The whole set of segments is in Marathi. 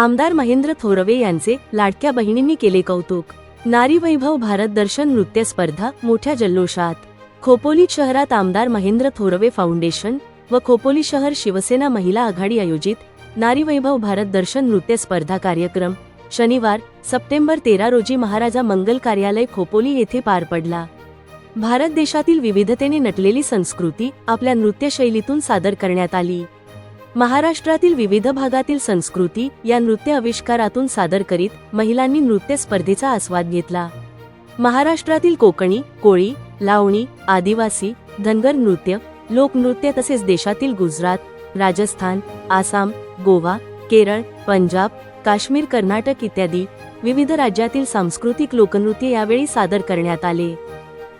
आमदार महेंद्र थोरवे यांचे लाडक्या बहिणींनी केले कौतुक. नारी वैभव भारत दर्शन नृत्य स्पर्धा मोठ्या जल्लोषात. खोपोली शहरात आमदार महेंद्र थोरवे फाउंडेशन व खोपोली शहर शिवसेना महिला आघाडी आयोजित नारी वैभव भारत दर्शन नृत्य स्पर्धा कार्यक्रम शनिवार सप्टेंबर तेरा रोजी महाराजा मंगल कार्यालय खोपोली येथे पार पडला. भारत देशातील विविधतेने नटलेली संस्कृती आपल्या नृत्यशैलीतून सादर करण्यात आली. महाराष्ट्रातील विविध भागातील संस्कृती या नृत्य आविष्कारातून सादर करीत महिलांनी नृत्य स्पर्धेचा आस्वाद घेतला. महाराष्ट्रातील कोकणी कोळी लावणी आदिवासी धनगर नृत्य लोकनृत्य तसेच देशातील गुजरात राजस्थान आसाम गोवा केरळ पंजाब काश्मीर कर्नाटक इत्यादी विविध राज्यातील सांस्कृतिक लोकनृत्य यावेळी सादर करण्यात आले.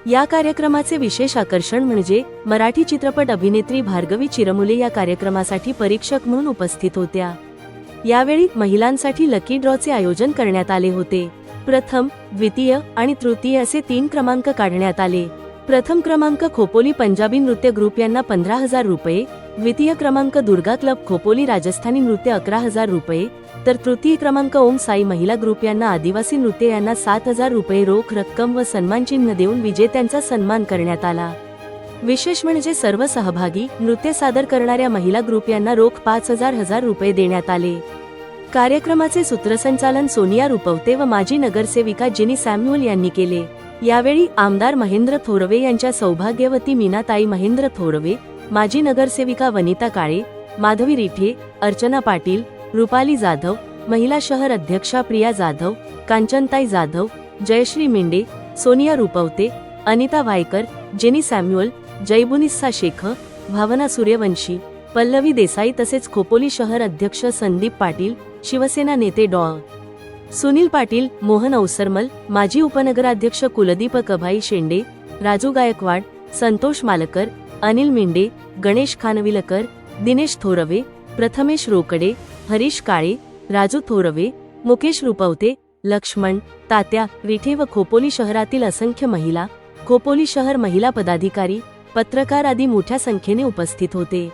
या कार्यक्रमाचे विशेष आकर्षण म्हणजे मराठी चित्रपट अभिनेत्री भार्गवी चिरमुले या कार्यक्रमासाठी परीक्षक म्हणून उपस्थित होत्या. यावेळी महिलांसाठी लकी ड्रॉचे आयोजन करण्यात आले होते. प्रथम द्वितीय आणि तृतीय असे तीन क्रमांक काढण्यात आले. प्रथम क्रमांक खोपोली पंजाबी नृत्य ग्रुप यांना पंधरा हजार रुपये द्वितीय क्रमांक दुर्गा क्लब खोपोली राजस्थानी नृत्य अकरा हजार रुपये तर तृतीय क्रमांक ओम साई महिला ग्रुप यांना आदिवासी नृत्य यांना सात हजार रुपये रोख रक्कम व सन्मानचिन्ह देऊन विजेत्यांचा सन्मान करण्यात आला. विशेष म्हणजे सर्व सहभागी नृत्य सादर करणाऱ्या महिला ग्रुप यांना रोख पाच हजार हजार रुपये देण्यात आले. कार्यक्रमाचे सूत्रसंचालन सोनिया रुपवते व माजी नगरसेविका जिनी सॅम्युअल यांनी केले. यावेळी आमदार महेंद्र थोरवे यांच्या सौभाग्यवती मीनाताई महेंद्र थोरवे माजी नगरसेविका वनिता काळे माधवी रिठे अर्चना पाटील रुपाली जाधव महिला शहर अध्यक्षा प्रिया जाधव कांचनताई जाधव जयश्री मेंडे सोनिया रुपवते अनिता वायकर जेनी सॅम्युअल जयबुनिस्सा शेख भावना सूर्यवंशी पल्लवी देसाई तसेच खोपोली शहर अध्यक्ष संदीप पाटील शिवसेना नेते डॉ. सुनील पाटील मोहन अवसरमल माजी उपनगराध्यक्ष कुलदीप कभाई शेंडे राजू गायकवाड संतोष मालकर अनिल मिंडे गणेश खानविलकर दिनेश थोरवे प्रथमेश रोकडे हरीश काळे राजू थोरवे मुकेश रुपवते लक्ष्मण तात्या रिठे व खोपोली शहरातील असंख्य महिला खोपोली शहर महिला पदाधिकारी पत्रकार आदी मोठ्या संख्येने उपस्थित होते.